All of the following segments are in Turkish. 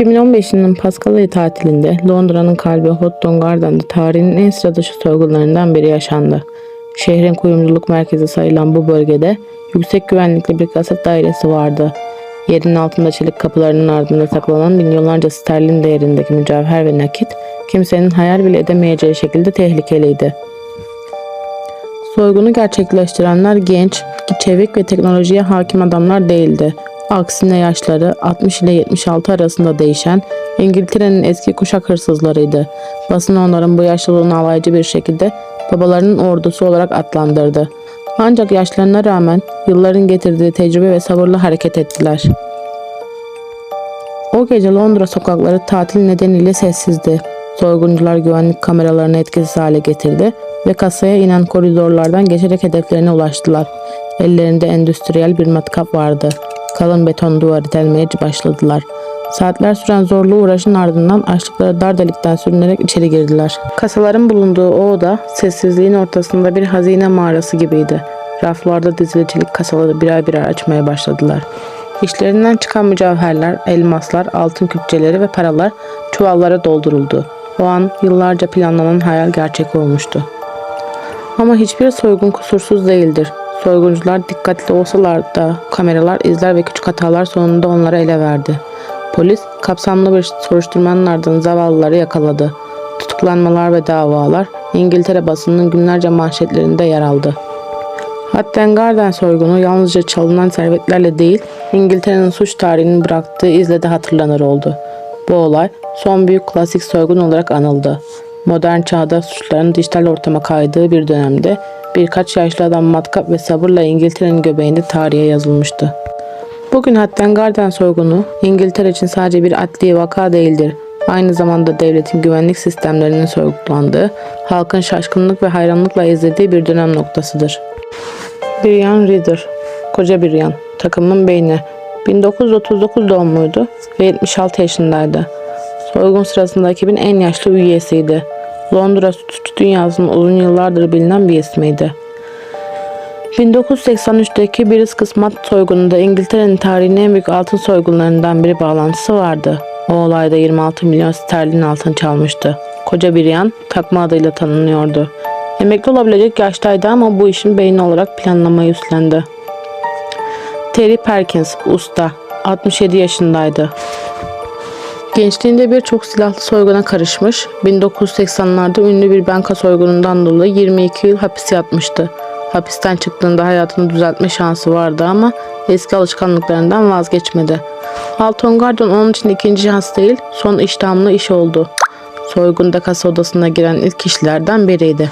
2015 yılının Pascal ayı tatilinde Londra'nın kalbi Houghton Garden'da tarihin en sıra dışı soygunlarından biri yaşandı. Şehrin kuyumculuk merkezi sayılan bu bölgede yüksek güvenlikli bir kasıt dairesi vardı. Yerin altında çelik kapılarının ardında saklanan milyonlarca sterlin değerindeki mücevher ve nakit kimsenin hayal bile edemeyeceği şekilde tehlikeliydi. Soygunu gerçekleştirenler genç, çevik ve teknolojiye hakim adamlar değildi. Aksine yaşları 60 ile 76 arasında değişen İngiltere'nin eski kuşak hırsızlarıydı. Basın onların bu yaşlılığını alaycı bir şekilde babalarının ordusu olarak adlandırdı. Ancak yaşlarına rağmen yılların getirdiği tecrübe ve sabırla hareket ettiler. O gece Londra sokakları tatil nedeniyle sessizdi. Soyguncular güvenlik kameralarını etkisiz hale getirdi ve kasaya inen koridorlardan geçerek hedeflerine ulaştılar. Ellerinde endüstriyel bir matkap vardı. Kalın beton duvarı delmeye başladılar. Saatler süren zorlu uğraşın ardından açtıkları dar delikten sürünerek içeri girdiler. Kasaların bulunduğu o oda sessizliğin ortasında bir hazine mağarası gibiydi. Raflarda dizili çelik kasaları birer birer açmaya başladılar. İşlerinden çıkan mücevherler, elmaslar, altın küpçeleri ve paralar çuvallara dolduruldu. O an yıllarca planlanan hayal gerçek olmuştu. Ama hiçbir soygun kusursuz değildir. Soyguncular dikkatli olsalar da kameralar, izler ve küçük hatalar sonunda onları ele verdi. Polis kapsamlı bir soruşturmanın ardından zavallıları yakaladı. Tutuklanmalar ve davalar İngiltere basınının günlerce manşetlerinde yer aldı. Hatten Garden soygunu yalnızca çalınan servetlerle değil, İngiltere'nin suç tarihinin bıraktığı izle de hatırlanır oldu. Bu olay son büyük klasik soygun olarak anıldı. Modern çağda suçların dijital ortama kaydığı bir dönemde birkaç yaşlı adam matkap ve sabırla İngiltere'nin göbeğinde tarihe yazılmıştı. Bugün Hatten Garden soygunu İngiltere için sadece bir adli vaka değildir. Aynı zamanda devletin güvenlik sistemlerinin sorgulandığı, halkın şaşkınlık ve hayranlıkla izlediği bir dönem noktasıdır. Brian Reader, koca Brian, takımın beyni. 1939 doğumluydu ve 76 yaşındaydı. Soygun sırasında ekibin en yaşlı üyesiydi. Londra suç dünyasının uzun yıllardır bilinen bir ismiydi. 1983'teki Biriz Kısmat soygununda İngiltere'nin tarihinin en büyük altın soygunlarından biri bağlantısı vardı. O olayda 26 milyon sterlin altın çalmıştı. Koca Brian takma adıyla tanınıyordu. Emekli olabilecek yaştaydı ama bu işin beyni olarak planlamayı üstlendi. Terry Perkins, usta, 67 yaşındaydı. Gençliğinde birçok silahlı soyguna karışmış, 1980'larda ünlü bir banka soygunundan dolayı 22 yıl hapis yatmıştı. Hapisten çıktığında hayatını düzeltme şansı vardı ama eski alışkanlıklarından vazgeçmedi. Alton Gardon onun için ikinci şans değil, son iştahımlı iş oldu. Soygunda kasa odasına giren ilk kişilerden biriydi.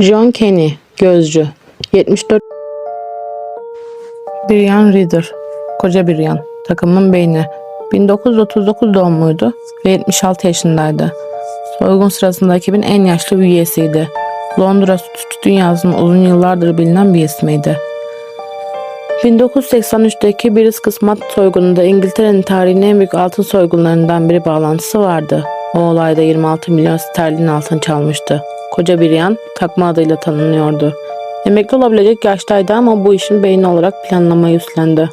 John Kenny, gözcü, 74 Brian Reader, koca Brian, takımın beyni. 1939 doğumluydu ve 76 yaşındaydı. Soygun sırasında ekibin en yaşlı üyesiydi. Londra suç dünyasının uzun yıllardır bilinen bir ismiydi. 1983'teki Biriz Kısmat soygununda İngiltere'nin tarihinin en büyük altın soygunlarından biri bağlantısı vardı. O olayda 26 milyon sterlin altın çalmıştı. Koca Brian takma adıyla tanınıyordu. Emekli olabilecek yaştaydı ama bu işin beyni olarak planlamayı üstlendi.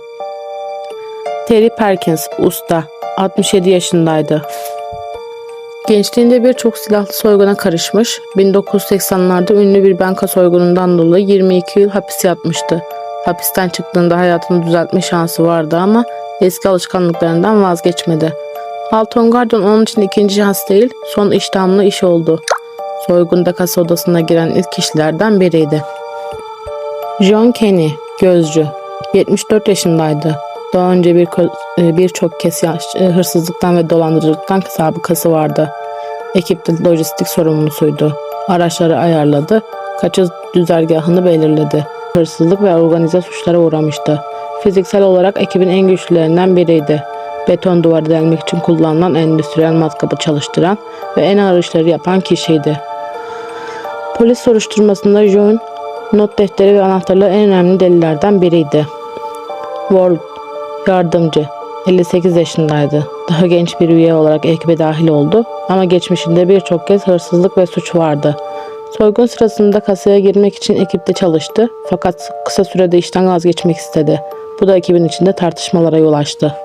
Terry Perkins, usta, 67 yaşındaydı. Gençliğinde birçok silahlı soyguna karışmış, 1980'larda ünlü bir banka soygunundan dolayı 22 yıl hapis yatmıştı. Hapisten çıktığında hayatını düzeltme şansı vardı ama eski alışkanlıklarından vazgeçmedi. Alton Gardon onun için ikinci şans değil, son iştahımlı iş oldu. Soygunda kasa odasına giren ilk kişilerden biriydi. John Kenny, gözcü, 74 yaşındaydı. Daha önce bir e, birçok kez e, hırsızlıktan ve dolandırıcılıktan sabıkası vardı. Ekipte lojistik sorumlusuydu. Araçları ayarladı, kaçış düzergahını belirledi. Hırsızlık ve organize suçlara uğramıştı. Fiziksel olarak ekibin en güçlülerinden biriydi. Beton duvarı delmek için kullanılan endüstriyel matkapı çalıştıran ve en ağır işleri yapan kişiydi. Polis soruşturmasında John, not defteri ve anahtarları en önemli delillerden biriydi. Ward, yardımcı, 58 yaşındaydı. Daha genç bir üye olarak ekibe dahil oldu ama geçmişinde birçok kez hırsızlık ve suç vardı. Soygun sırasında kasaya girmek için ekipte çalıştı fakat kısa sürede işten vazgeçmek istedi. Bu da ekibin içinde tartışmalara yol açtı.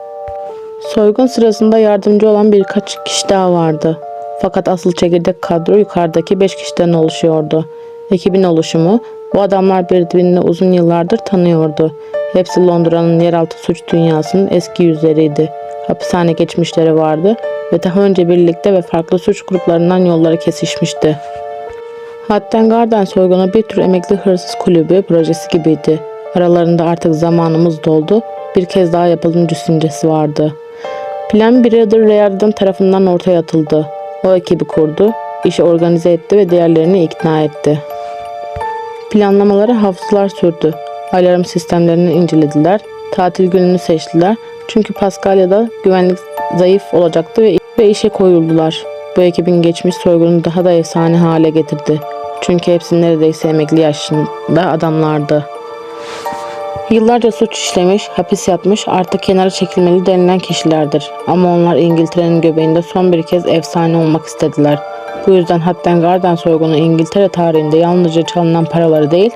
Soygun sırasında yardımcı olan birkaç kişi daha vardı. Fakat asıl çekirdek kadro yukarıdaki 5 kişiden oluşuyordu. Ekibin oluşumu bu adamlar birbirini uzun yıllardır tanıyordu. Hepsi Londra'nın yeraltı suç dünyasının eski yüzleriydi. Hapishane geçmişleri vardı ve daha önce birlikte ve farklı suç gruplarından yolları kesişmişti. Hatten Garden soygunu bir tür emekli hırsız kulübü projesi gibiydi. Aralarında artık zamanımız doldu. Bir kez daha yapalım düşüncesi vardı. Plan Brother Reardon tarafından ortaya atıldı. O ekibi kurdu, işi organize etti ve diğerlerini ikna etti. Planlamaları haftalar sürdü. Alarm sistemlerini incelediler, tatil gününü seçtiler. Çünkü Paskalya'da güvenlik zayıf olacaktı ve, ve işe koyuldular. Bu ekibin geçmiş soygunu daha da efsane hale getirdi. Çünkü hepsi neredeyse emekli yaşında adamlardı. Yıllarca suç işlemiş, hapis yatmış, artık kenara çekilmeli denilen kişilerdir. Ama onlar İngiltere'nin göbeğinde son bir kez efsane olmak istediler. Bu yüzden Hatten Garden soygunu İngiltere tarihinde yalnızca çalınan paraları değil,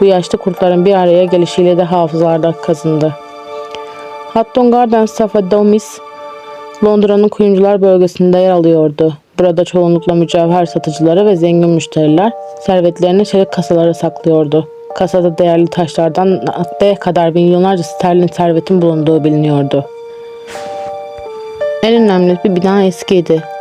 bu yaşlı kurtların bir araya gelişiyle de hafızalarda kazındı. Hatton Garden Safadomis, Londra'nın kuyumcular bölgesinde yer alıyordu. Burada çoğunlukla mücevher satıcıları ve zengin müşteriler servetlerini çelik kasalara saklıyordu. Kasada değerli taşlardan nakde kadar milyonlarca sterlin servetin bulunduğu biliniyordu. En önemli bir bina eskiydi.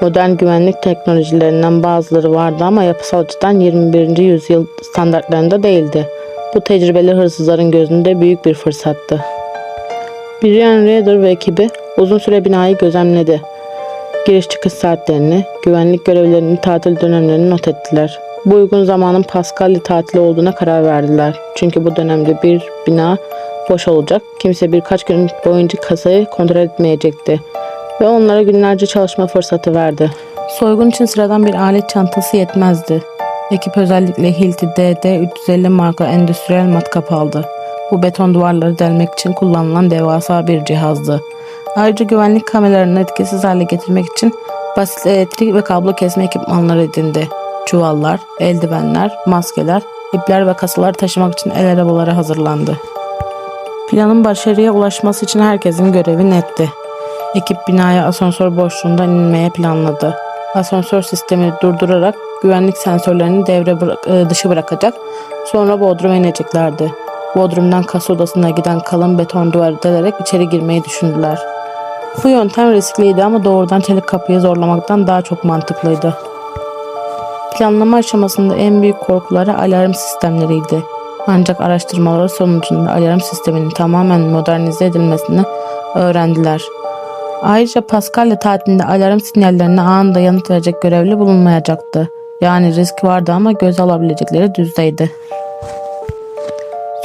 Modern güvenlik teknolojilerinden bazıları vardı ama yapısal açıdan 21. yüzyıl standartlarında değildi. Bu tecrübeli hırsızların gözünde büyük bir fırsattı. Brian Rader ve ekibi uzun süre binayı gözlemledi. Giriş çıkış saatlerini, güvenlik görevlerini, tatil dönemlerini not ettiler. Bu uygun zamanın Paskalya tatili olduğuna karar verdiler. Çünkü bu dönemde bir bina boş olacak. Kimse birkaç gün boyunca kasayı kontrol etmeyecekti. Ve onlara günlerce çalışma fırsatı verdi. Soygun için sıradan bir alet çantası yetmezdi. Ekip özellikle Hilti DD 350 marka endüstriyel matkap aldı. Bu beton duvarları delmek için kullanılan devasa bir cihazdı. Ayrıca güvenlik kameralarını etkisiz hale getirmek için basit elektrik ve kablo kesme ekipmanları edindi. Çuvallar, eldivenler, maskeler, ipler ve kasalar taşımak için el arabaları hazırlandı. Planın başarıya ulaşması için herkesin görevi netti. Ekip binaya asansör boşluğundan inmeye planladı. Asansör sistemini durdurarak güvenlik sensörlerini devre e, dışı bırakacak, sonra bodruma ineceklerdi. Bodrumdan kasa odasına giden kalın beton duvarı delerek içeri girmeyi düşündüler. Bu yöntem riskliydi ama doğrudan çelik kapıyı zorlamaktan daha çok mantıklıydı. Planlama aşamasında en büyük korkuları alarm sistemleriydi. Ancak araştırmaları sonucunda alarm sisteminin tamamen modernize edilmesini öğrendiler. Ayrıca Paskalya tatilinde alarm sinyallerine anında yanıt verecek görevli bulunmayacaktı. Yani risk vardı ama göz alabilecekleri düzdeydi.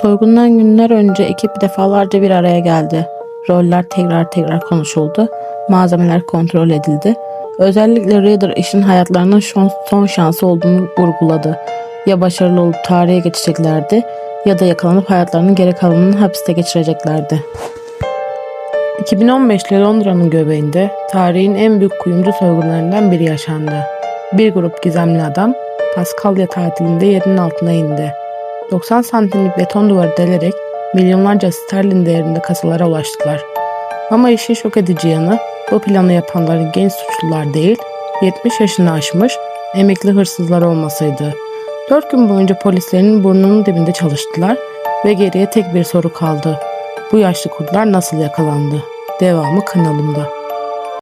Soygundan günler önce ekip defalarca bir araya geldi. Roller tekrar tekrar konuşuldu. Malzemeler kontrol edildi. Özellikle Reader işin hayatlarının son, şansı olduğunu vurguladı. Ya başarılı olup tarihe geçeceklerdi ya da yakalanıp hayatlarının geri kalanını hapiste geçireceklerdi. 2015'te Londra'nın göbeğinde tarihin en büyük kuyumcu soygunlarından biri yaşandı. Bir grup gizemli adam Paskalya tatilinde yerin altına indi. 90 santimlik beton duvarı delerek milyonlarca sterlin değerinde kasalara ulaştılar. Ama işin şok edici yanı bu planı yapanların genç suçlular değil, 70 yaşını aşmış emekli hırsızlar olmasıydı. 4 gün boyunca polislerin burnunun dibinde çalıştılar ve geriye tek bir soru kaldı. Bu yaşlı kurtlar nasıl yakalandı? Devamı kanalımda.